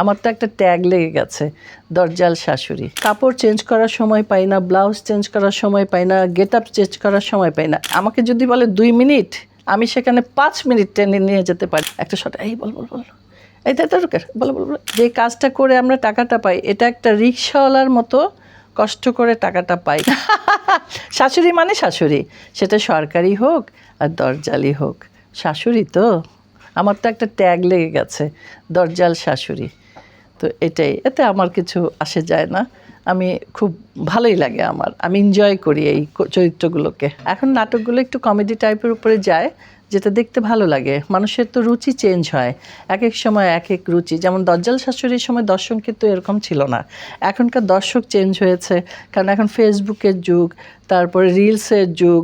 আমার তো একটা ট্যাগ লেগে গেছে, দরজাল শাশুড়ি। কাপড় চেঞ্জ করার সময় পাই না ব্লাউজ চেঞ্জ করার সময় পাই না গেট আপ চেঞ্জ করার সময় পাই না। আমাকে যদি বলে দুই মিনিট, আমি সেখানে পাঁচ মিনিট টেনে নিয়ে যেতে পারি। একটা শট এই বল বল বল এই তাই দরকার বলো বলো বলো। যে কাজটা করে আমরা টাকাটা পাই, এটা একটা রিক্সাওয়ালার মতো কষ্ট করে টাকাটা পাই। শাশুড়ি মানে শাশুড়ি। সেটা সরকারি হোক আর দরজালি হোক। শাশুড়ি তো। আমার তো একটা ট্যাগ লেগে গেছে, দরজাল শাশুড়ি। তো এটাই। এতে আমার কিছু আসে যায় না। আমি খুব ভালোই লাগে আমার। আমি এনজয় করি এই চরিত্রগুলোকে। এখন নাটকগুলো একটু কমেডি টাইপের উপরে যায়, যেটা দেখতে ভালো লাগে। মানুষের তো রুচি চেঞ্জ হয়। এক এক সময় এক এক রুচি। যেমন দজ্জাল শাশুড়ির সময় দর্শক কিন্তু এরকম ছিল না। এখনকার দর্শক চেঞ্জ হয়েছে। কারণ এখন ফেসবুকের যুগ, তারপরে রিলসের যুগ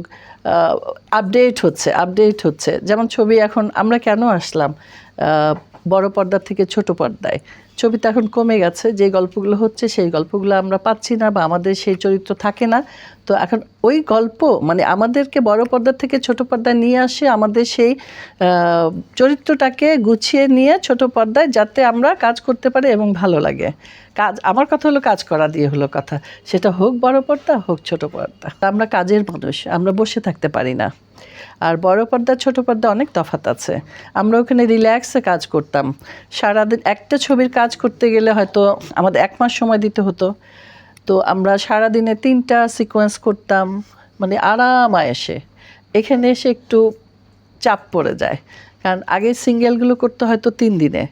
আপডেট হচ্ছে আপডেট হচ্ছে। যেমন ছবি এখন আমরা কেন আসলাম? বড় পর্দা থেকে ছোট পর্দায়। ছবিতে এখন কমে গেছে, যে গল্পগুলো হচ্ছে সেই গল্পগুলো আমরা পাচ্ছি না বা আমাদের সেই চরিত্র থাকে না। তো এখন ওই গল্প মানে আমাদেরকে বড় পর্দা থেকে ছোট পর্দায় নিয়ে আসে আমাদের সেই চরিত্রটাকে গুছিয়ে নিয়ে ছোট পর্দায় যাতে আমরা কাজ করতে পারি এবং ভালো লাগে। কাজ, আমার কথা হলো কাজ করা দিয়ে হলো কথা। সেটা হোক বড় পর্দা, হোক ছোট পর্দা। আমরা কাজের মানুষ, আমরা বসে থাকতে পারি না। আর বড় পর্দা, ছোট পর্দা অনেক তফাত আছে। আমরা ওখানে রিল্যাক্সে কাজ করতাম। সারাদিন একটা ছবির কাজ করতে গেলে হয়তো আমাদের এক মাস সময় দিতে হতো। তো আমরা সারাদিনে তিনটা সিকোয়েন্স করতাম মানে আরাম এসে এখানে এসে একটু চাপ পড়ে যায়। কারণ আগে সিঙ্গেলগুলো করতে হয়তো তিন দিনে।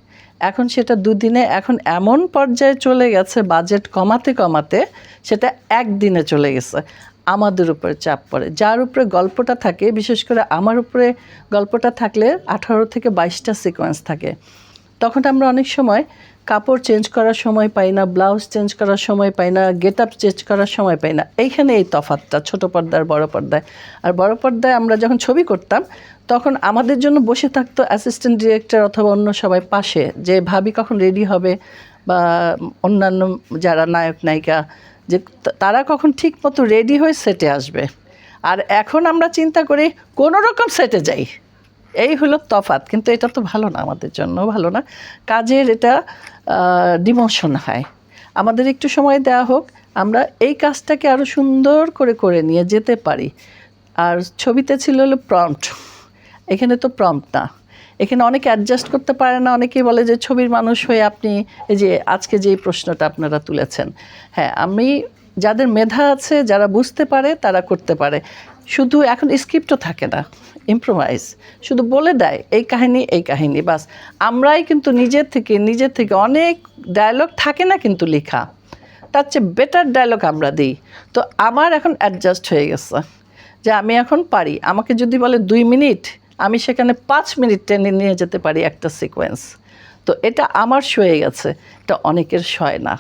এখন সেটা দুদিনে, এখন এমন পর্যায়ে চলে গেছে বাজেট কমাতে কমাতে সেটা একদিনে চলে গেছে। আমাদের উপরে চাপ পড়ে। যার উপরে গল্পটা থাকে, বিশেষ করে আমার উপরে গল্পটা থাকলে আঠারো থেকে বাইশটা সিকোয়েন্স থাকে। তখন আমরা অনেক সময় কাপড় চেঞ্জ করার সময় পাই না ব্লাউজ চেঞ্জ করার সময় পাই না গেট আপ চেঞ্জ করার সময় পাই না। এইখানে এই তফাতটা ছোট পর্দার, বড় পর্দায়। আর বড় পর্দায় আমরা যখন ছবি করতাম, তখন আমাদের জন্য বসে থাকতো অ্যাসিস্ট্যান্ট ডিরেক্টর অথবা অন্য সবাই পাশে, যে ভাবি কখন রেডি হবে বা অন্যান্য যারা নায়ক, নায়িকা যে তারা কখন ঠিক মতো রেডি হয়ে সেটে আসবে। আর এখন আমরা চিন্তা করি কোনো রকম সেটে যাই। এই হলো তফাত কিন্তু এটা তো ভালো না আমাদের জন্য ভালো না। কাজের এটা ডিমোশন হয়। আমাদের একটু সময় দেওয়া হোক, আমরা এই কাজটাকে আরও সুন্দর করে করে নিয়ে যেতে পারি। আর ছবিতে ছিল হলো প্রম্পট এখানে তো প্রম্পট না। এখানে অনেকে অ্যাডজাস্ট করতে পারে না, অনেকেই বলে যে ছবির মানুষ হয়ে আপনি এই যে আজকে যে প্রশ্নটা আপনারা তুলেছেন। হ্যাঁ আমি যাদের মেধা আছে, যারা বুঝতে পারে, তারা করতে পারে। শুধু এখন স্ক্রিপ্টও থাকে না ইম্প্রোভাইজ শুধু বলে দেয়, এই কাহিনী এই কাহিনী, বাস। আমরাই কিন্তু নিজের থেকে নিজের থেকে অনেক ডায়লগ থাকে না কিন্তু লেখা। তার চেয়ে বেটার ডায়লগ আমরা দিই। তো আমার এখন অ্যাডজাস্ট হয়ে গেছে। যে আমি এখন পারি। আমাকে যদি বলে দুই মিনিট আমি সেখানে পাঁচ মিনিট টেনে নিয়ে যেতে পারি একটা সিকোয়েন্স তো এটা আমার সয়ে গেছে, এটা অনেকের সয় না।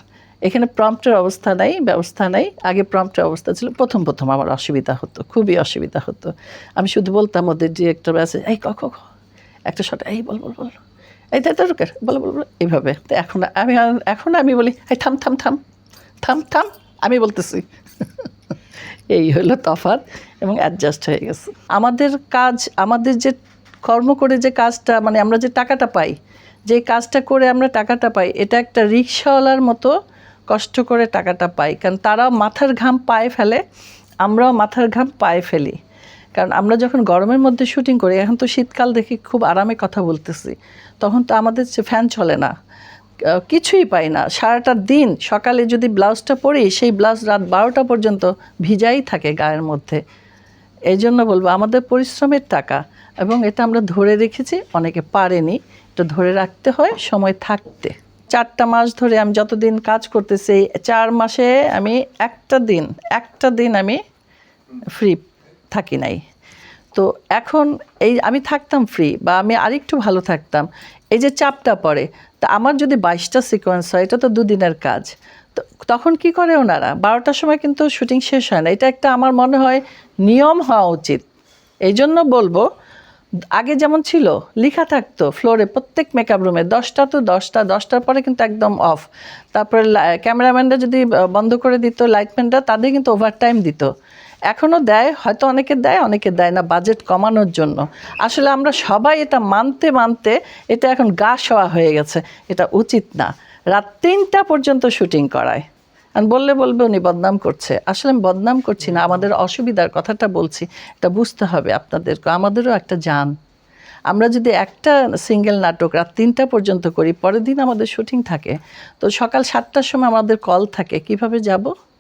এখানে প্রম্পটের অবস্থা নাই, ব্যবস্থা নাই। আগে প্রম্পটের অবস্থা ছিল, প্রথম প্রথম আমার অসুবিধা হতো, খুবই অসুবিধা হতো। আমি শুধু বলতাম ওদের ডিরেক্টর আছে এই, ক ক ক। একটা শট এই, বল বল বল। এই তাই দরকার বল বল, বলো। এইভাবে। তো এখন আমি এখন আমি বলি, এই থাম থাম থাম থাম থাম। আমি বলতেছি। এই হলো তফাৎ এবং অ্যাডজাস্ট হয়ে গেছে। আমাদের কাজ, আমাদের যে কর্ম করে যে কাজটা মানে আমরা যে টাকাটা পাই, যে কাজটা করে আমরা টাকাটা পাই, এটা একটা রিক্সাওয়ালার মতো কষ্ট করে টাকাটা পাই। কারণ তারাও মাথার ঘাম পায়ে ফেলে, আমরাও মাথার ঘাম পায়ে ফেলি। কারণ আমরা যখন গরমের মধ্যে শুটিং করি, এখন তো শীতকাল দেখি খুব আরামে কথা বলতেছি, তখন তো আমাদের ফ্যান চলে না। কিছুই পাই না। সারাটা দিন সকালে যদি ব্লাউজটা পরি, সেই ব্লাউজ রাত বারোটা পর্যন্ত ভিজাই থাকে গায়ের মধ্যে। এই জন্য বলব, আমাদের পরিশ্রমের টাকা এবং এটা আমরা ধরে রেখেছি, অনেকে পারেনি। এটা ধরে রাখতে হয়, সময় থাকতে। চারটা মাস ধরে আমি যতদিন কাজ করতেছি, চার মাসে আমি একটা দিন একটা দিন আমি ফ্রি থাকি নাই। তো এখন এই আমি থাকতাম ফ্রি বা আমি আরেকটু ভালো থাকতাম, এই যে চাপটা পড়ে, তা আমার যদি বাইশটা সিকোয়েন্স হয়, এটা তো দুদিনের কাজ। তো তখন কি করে ওনারা? বারোটার সময় কিন্তু শুটিং শেষ হয় না, এটা একটা আমার মনে হয় নিয়ম হওয়া উচিত। এই জন্য বলব, আগে যেমন ছিল, লেখা থাকতো ফ্লোরে প্রত্যেক মেকআপ রুমে দশটা তো দশটা, দশটার পরে কিন্তু একদম অফ তারপরে ক্যামেরাম্যানরা যদি বন্ধ করে দিত লাইটম্যানরা তাদের কিন্তু ওভার টাইম দিত। এখনও দেয়, হয়তো অনেকে দেয় অনেকে দেয় না বাজেট কমানোর জন্য। আসলে আমরা সবাই এটা মানতে মানতে এটা এখন গা শোয়া হয়ে গেছে, এটা উচিত না। রাত তিনটা পর্যন্ত শুটিং করায়। বললে বলবে উনি বদনাম করছে। আসলে আমি বদনাম করছি না, আমাদের অসুবিধার কথাটা বলছি, এটা বুঝতে হবে আপনাদেরকে, আমাদেরও একটা যান আমরা যদি একটা সিঙ্গেল নাটক রাত তিনটা পর্যন্ত করি, পরের দিন আমাদের শুটিং থাকে। তো সকাল সাতটার সময় আমাদের কল থাকে, কীভাবে যাব?